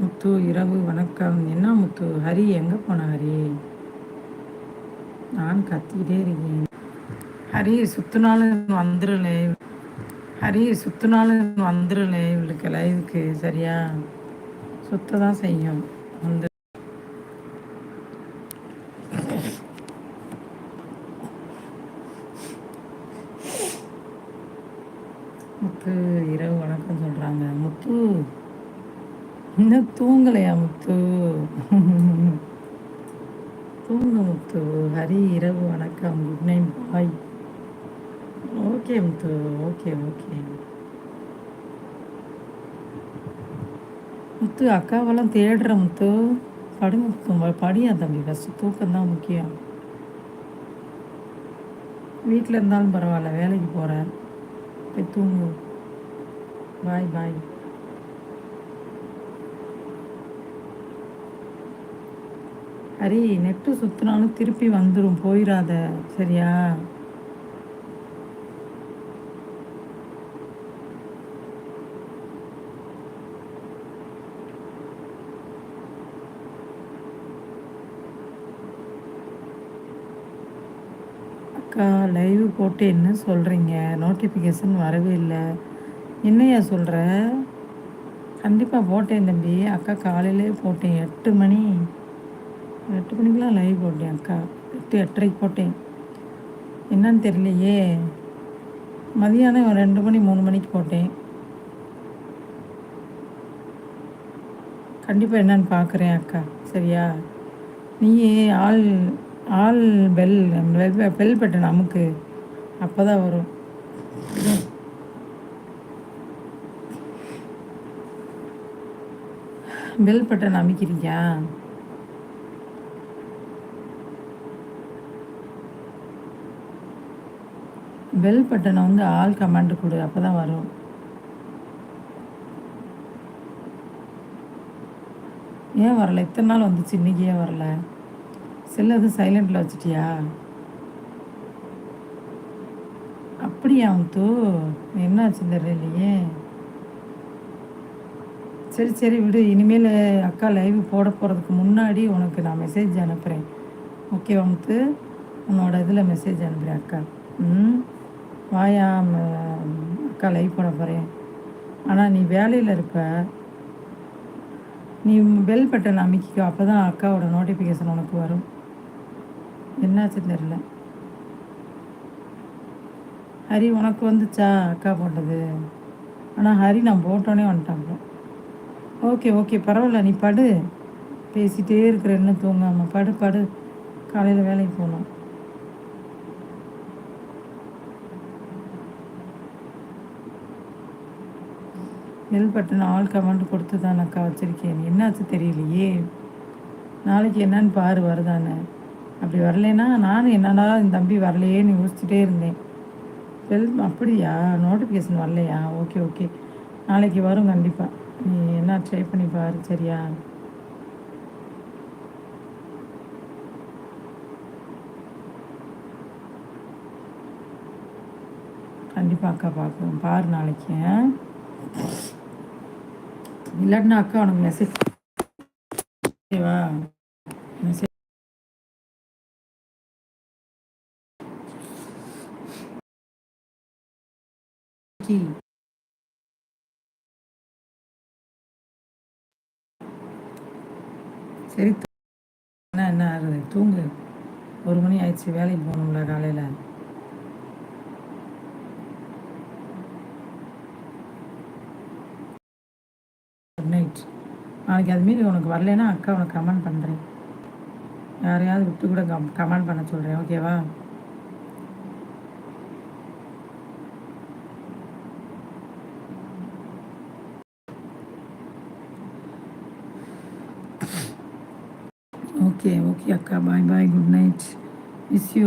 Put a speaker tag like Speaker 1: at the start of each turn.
Speaker 1: முத்து இரவு வணக்கம். என்ன முத்து? ஹரி எங்கே போன ஹரி? நான் கத்திக்கிட்டே இருக்கேன். ஹரி சுத்தினாலும் வந்துரு லைவ் ஹரி சுத்தினாலும் வந்துரு லைவ்லுக்கு லைவுக்கு சரியா? சுத்த தான் செய்யும். வந்து முத்து இரவு வணக்கம் சொல்கிறாங்க முத்து இன்னும் தூங்கலையா முத்து? தூங்க முத்து. ஹரி இரவு வணக்கம். Good night bye okay Muthu. Okay okay Muthu அக்காவெல்லாம் தேடுற முத்து. படு முத்து. படியா தம்பி. ஃபஸ்ட்டு தூக்கம் தான் முக்கியம். வீட்டில் இருந்தாலும் பரவாயில்ல. வேலைக்கு போகிறேன் போய் தூங்கு. பாய் பாய் ஹரி நெட்டு சுற்றினாலும் திருப்பி வந்துடும் போயிடாத சரியா? அக்கா லைவ் போட்டு என்ன சொல்கிறீங்க நோட்டிஃபிகேஷன் வரவே இல்லை. என்னையா சொல்கிற கண்டிப்பாக போட்டேன் தம்பி. அக்கா காலையிலே போட்டேன் எட்டு மணி. எட்டு மணிக்கெலாம் லைவ் போட்டேன் அக்கா. எட்டு எட்டரைக்கு போட்டேன். என்னன்னு தெரியலையே. மதியானம் ரெண்டு மணி மூணு மணிக்கு போட்டேன். கண்டிப்பாக என்னன்னு பார்க்குறேன் அக்கா. சரியா? நீ ஆள் ஆள் பெல் பெல் பட்டன் அமுக்கு அப்போ தான் வரும். பெல் பட்டன் அமைக்கிறீங்க பெல் பட்டனை வந்து ஆல் கமாண்டு கொடு அப்போ தான் வரும். ஏன் வரல? இத்தனை நாள் வந்துச்சு இன்றைக்கி ஏன் வரல? செல்ல சைலண்டில் வச்சிட்டியா? அப்படியா தூ என்னாச்சு தெரியலையே சரி சரி விடு. இனிமேல் அக்கா லைவ் போட போகிறதுக்கு முன்னாடி உனக்கு நான் மெசேஜ் அனுப்புகிறேன் ஓகே வந்து உன்னோட இதில் மெசேஜ் அனுப்புகிறேன் அக்கா. ம்? வாயா அக்கா லைவ் போட போகிறேன் ஆனால் நீ வேலையில் இருப்ப நீ பெல் பட்டன் அமைக்கிக்கோ அப்போ தான் அக்காவோட நோட்டிஃபிகேஷன் உனக்கு வரும். என்னாச்சு தெரில ஹரி உனக்கு வந்துச்சா அக்கா போட்டது? ஆனால் ஹரி நான் போட்டோன்னே வந்துட்டாங்க ஓகே ஓகே பரவாயில்ல நீ படு. பேசிகிட்டே இருக்கிற என்ன தூங்காமல் படு படு. காலையில் வேலைக்கு போகணும். ஹெல்ப் பட்டன் ஆல் கமெண்ட் கொடுத்து தான் அக்கா வச்சுருக்கேன். என்னாச்சு தெரியலையே. நாளைக்கு என்னன்னு பாரு வருதானே அப்படி வரலைன்னா நானும் என்னடா என் தம்பி வரலையேன்னு யோசிச்சுட்டே இருந்தேன். ஹெல்ப் அப்படியா? நோட்டிஃபிகேஷன் வரலையா? ஓகே ஓகே நாளைக்கு வரும் கண்டிப்பாக நீ என்ன ட்ரை பண்ணி பாரு சரியா? கண்டிப்பாக அக்கா பார்க்குறோம் பாரு நாளைக்கு இல்லாட்டினா அக்கா உனக்கு மெசேஜ் ஓகேவா மெசேஜ் சரி என்ன என்ன ஆகுது? தூங்கு. ஒரு மணி ஆயிடுச்சு வேலைக்கு போகணும்ல காலையில். குட் நைட் நாளைக்கு அதுமாரி உனக்கு வரலன்னா அக்கா உனக்கு கமெண்ட் பண்ணுறேன் யாரையாவது விட்டு கூட கம் கமெண்ட் பண்ண சொல்கிறேன் ஓகேவா ஓகே ஓகே அக்கா bye bye good night miss you